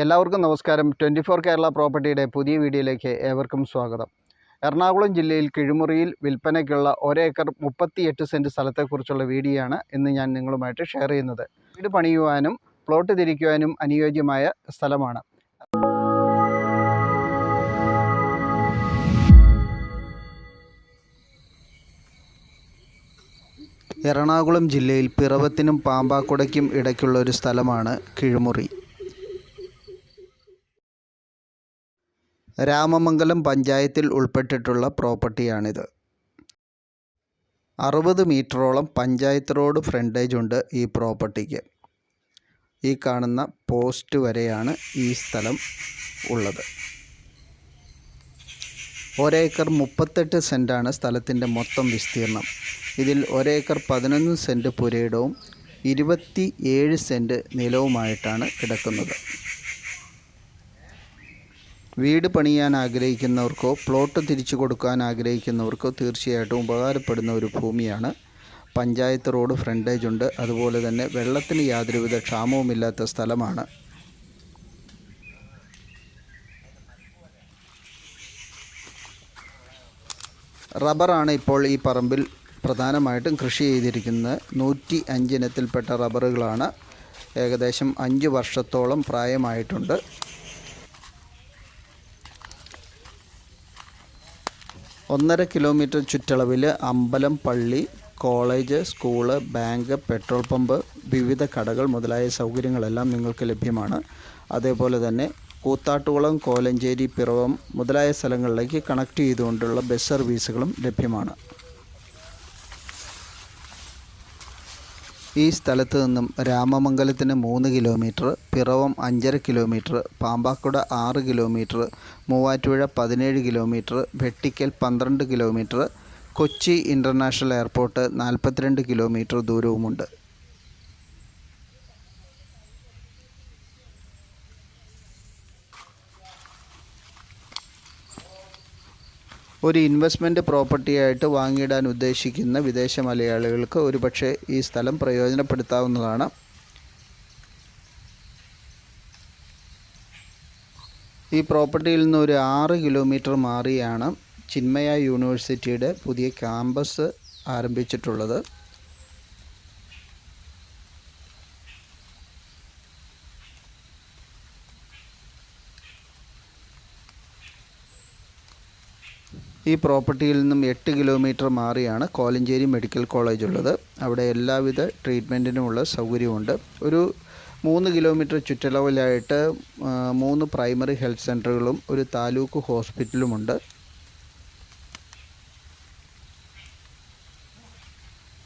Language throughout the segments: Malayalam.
എല്ലാവർക്കും നമസ്കാരം. ട്വന്റി ഫോർ കേരള പ്രോപ്പർട്ടിയുടെ പുതിയ വീഡിയോയിലേക്ക് ഏവർക്കും സ്വാഗതം. എറണാകുളം ജില്ലയിൽ കിഴിമുറിയിൽ വിൽപ്പനയ്ക്കുള്ള ഒരേക്കർ മുപ്പത്തിയെട്ട് സെന്റ് സ്ഥലത്തെക്കുറിച്ചുള്ള വീഡിയോയാണ് ഇന്ന് ഞാൻ നിങ്ങളുമായിട്ട് ഷെയർ ചെയ്യുന്നത്. വീട് പണിയുവാനും പ്ലോട്ട് തിരിക്കുവാനും അനുയോജ്യമായ സ്ഥലമാണ്. എറണാകുളം ജില്ലയിൽ പിറവത്തിനും പാമ്പാക്കുടയ്ക്കും ഇടയ്ക്കുള്ള ഒരു സ്ഥലമാണ് കിഴിമുറി. രാമമംഗലം പഞ്ചായത്തിൽ ഉൾപ്പെട്ടിട്ടുള്ള പ്രോപ്പർട്ടിയാണിത്. അറുപത് മീറ്ററോളം പഞ്ചായത്ത് റോഡ് ഫ്രണ്ടേജ് ഉണ്ട് ഈ പ്രോപ്പർട്ടിക്ക്. ഈ കാണുന്ന പോസ്റ്റ് വരെയാണ് ഈ സ്ഥലം ഉള്ളത്. ഒരേക്കർ മുപ്പത്തെട്ട് സെന്റാണ് സ്ഥലത്തിന്റെ മൊത്തം വിസ്തീർണം ഇതിൽ ഒരേക്കർ പതിനൊന്ന് സെന്റ് പുരയിടവും ഇരുപത്തി ഏഴ് സെന്റ് നിലവുമായിട്ടാണ് കിടക്കുന്നത്. വീട് പണിയാൻ ആഗ്രഹിക്കുന്നവർക്കോ പ്ലോട്ട് തിരിച്ചു കൊടുക്കാൻ ആഗ്രഹിക്കുന്നവർക്കോ തീർച്ചയായിട്ടും ഉപകാരപ്പെടുന്ന ഒരു ഭൂമിയാണ്. പഞ്ചായത്ത് റോഡ് ഫ്രണ്ടേജ് ഉണ്ട്. അതുപോലെ തന്നെ വെള്ളത്തിന് യാതൊരുവിധ ക്ഷാമവുമില്ലാത്ത സ്ഥലമാണ്. റബ്ബറാണ് ഇപ്പോൾ ഈ പറമ്പിൽ പ്രധാനമായിട്ടും കൃഷി ചെയ്തിരിക്കുന്നത്. നൂറ്റി അഞ്ചിനത്തിൽപ്പെട്ട റബ്ബറുകളാണ്. ഏകദേശം അഞ്ച് വർഷത്തോളം പ്രായമായിട്ടുണ്ട്. ഒന്നര കിലോമീറ്റർ ചുറ്റളവിൽ അമ്പലം പള്ളി college school bank petrol pump വിവിധ കടകൾ മുതലായ സൗകര്യങ്ങളെല്ലാം നിങ്ങൾക്ക് ലഭ്യമാണ്. അതേപോലെ തന്നെ കൂത്താട്ടുകുളം കോലഞ്ചേരി പിറവം മുതലായ സ്ഥലങ്ങളിലേക്ക് കണക്ട് ചെയ്തുകൊണ്ടുള്ള ബസ് സർവീസുകളും ലഭ്യമാണ്. ഈ സ്ഥലത്ത് നിന്നും രാമമംഗലത്തിന് മൂന്ന് കിലോമീറ്റർ പിറവം അഞ്ചര കിലോമീറ്റർ പാമ്പാക്കുട ആറ് കിലോമീറ്റർ മൂവാറ്റുപുഴ പതിനേഴ് കിലോമീറ്റർ വെട്ടിക്കൽ പന്ത്രണ്ട് കിലോമീറ്റർ കൊച്ചി ഇന്റർനാഷണൽ എയർപോർട്ട് നാൽപ്പത്തിരണ്ട് കിലോമീറ്റർ ദൂരവുമുണ്ട്. ഒരു ഇൻവെസ്റ്റ്മെന്റ് പ്രോപ്പർട്ടിയായിട്ട് വാങ്ങിയിടാൻ ഉദ്ദേശിക്കുന്ന വിദേശ മലയാളികൾക്ക് ഒരുപക്ഷെ ഈ സ്ഥലം പ്രയോജനപ്പെടുത്താവുന്നതാണ്. ഈ പ്രോപ്പർട്ടിയിൽ നിന്ന് ഒരു ആറ് കിലോമീറ്റർ മാറിയാണ് ചിന്മയ യൂണിവേഴ്സിറ്റിയുടെ പുതിയ ക്യാമ്പസ് ആരംഭിച്ചിട്ടുള്ളത്. ഈ പ്രോപ്പർട്ടിയിൽ നിന്നും എട്ട് കിലോമീറ്റർ മാറിയാണ് കോലഞ്ചേരി മെഡിക്കൽ കോളേജ് ഉള്ളത്. അവിടെ എല്ലാവിധ ട്രീറ്റ്മെന്റിനുമുള്ള സൗകര്യമുണ്ട്. ഒരു മൂന്ന് കിലോമീറ്റർ ചുറ്റളവിലായിട്ട് മൂന്ന് പ്രൈമറി ഹെൽത്ത് സെന്ററുകളും ഒരു താലൂക്ക് ഹോസ്പിറ്റലുമുണ്ട്.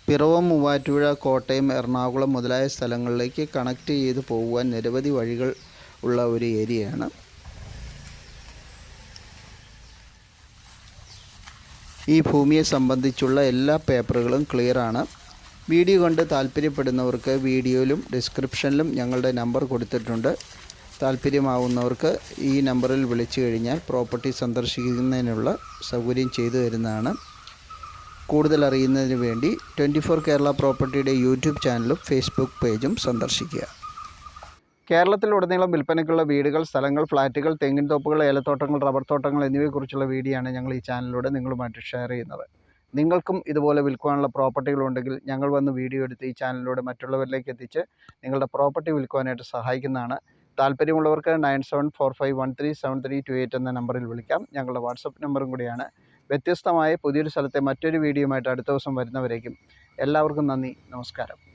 പിറവം മൂവാറ്റുപുഴ കോട്ടയം എറണാകുളം മുതലായ സ്ഥലങ്ങളിലേക്ക് കണക്ട് ചെയ്ത് പോകുവാൻ നിരവധി വഴികൾ ഉള്ള ഒരു ഏരിയയാണ്. ഈ ഭൂമിയെ സംബന്ധിച്ചുള്ള എല്ലാ പേപ്പറുകളും ക്ലിയറാണ്. വീഡിയോ കണ്ട് താല്പര്യപ്പെടുന്നവർക്ക് വീഡിയോയിലും ഡിസ്ക്രിപ്ഷനിലും ഞങ്ങളുടെ നമ്പർ കൊടുത്തിട്ടുണ്ട്. താല്പര്യമാവുന്നവർക്ക് ഈ നമ്പറിൽ വിളിച്ചു കഴിഞ്ഞാൽ പ്രോപ്പർട്ടി സന്ദർശിക്കുന്നതിനുള്ള സൗകര്യം ചെയ്തു തരുന്നതാണ്. കൂടുതൽ അറിയുന്നതിന് വേണ്ടി ട്വന്റി ഫോർ കേരള പ്രോപ്പർട്ടിയുടെ യൂട്യൂബ് ചാനലും ഫേസ്ബുക്ക് പേജും സന്ദർശിക്കുക. കേരളത്തിലുടനീളം വിൽപ്പനയ്ക്കുള്ള വീടുകൾ സ്ഥലങ്ങൾ ഫ്ലാറ്റുകൾ തെങ്ങിൻ തോപ്പുകൾ ഏലത്തോട്ടങ്ങൾ റബ്ബർ തോട്ടങ്ങൾ എന്നിവയെക്കുറിച്ചുള്ള വീഡിയോയാണ് ഞങ്ങൾ ഈ ചാനലിലൂടെ നിങ്ങളുമായിട്ട് ഷെയർ ചെയ്യുന്നത്. നിങ്ങൾക്കും ഇതുപോലെ വിൽക്കുവാനുള്ള പ്രോപ്പർട്ടികളുണ്ടെങ്കിൽ ഞങ്ങൾ വന്ന് വീഡിയോ എടുത്ത് ഈ ചാനലിലൂടെ മറ്റുള്ളവരിലേക്ക് എത്തിച്ച് നിങ്ങളുടെ പ്രോപ്പർട്ടി വിൽക്കുവാനായിട്ട് സഹായിക്കുന്നതാണ്. താല്പര്യമുള്ളവർക്ക് nine seven four five one three seven three two eight എന്ന നമ്പറിൽ വിളിക്കാം. ഞങ്ങളുടെ വാട്സപ്പ് നമ്പറും കൂടിയാണ്. വ്യത്യസ്തമായ പുതിയൊരു സ്ഥലത്തെ മറ്റൊരു വീഡിയോയുമായിട്ട് അടുത്ത ദിവസം വരുന്നവരേക്കും എല്ലാവർക്കും നന്ദി. നമസ്കാരം.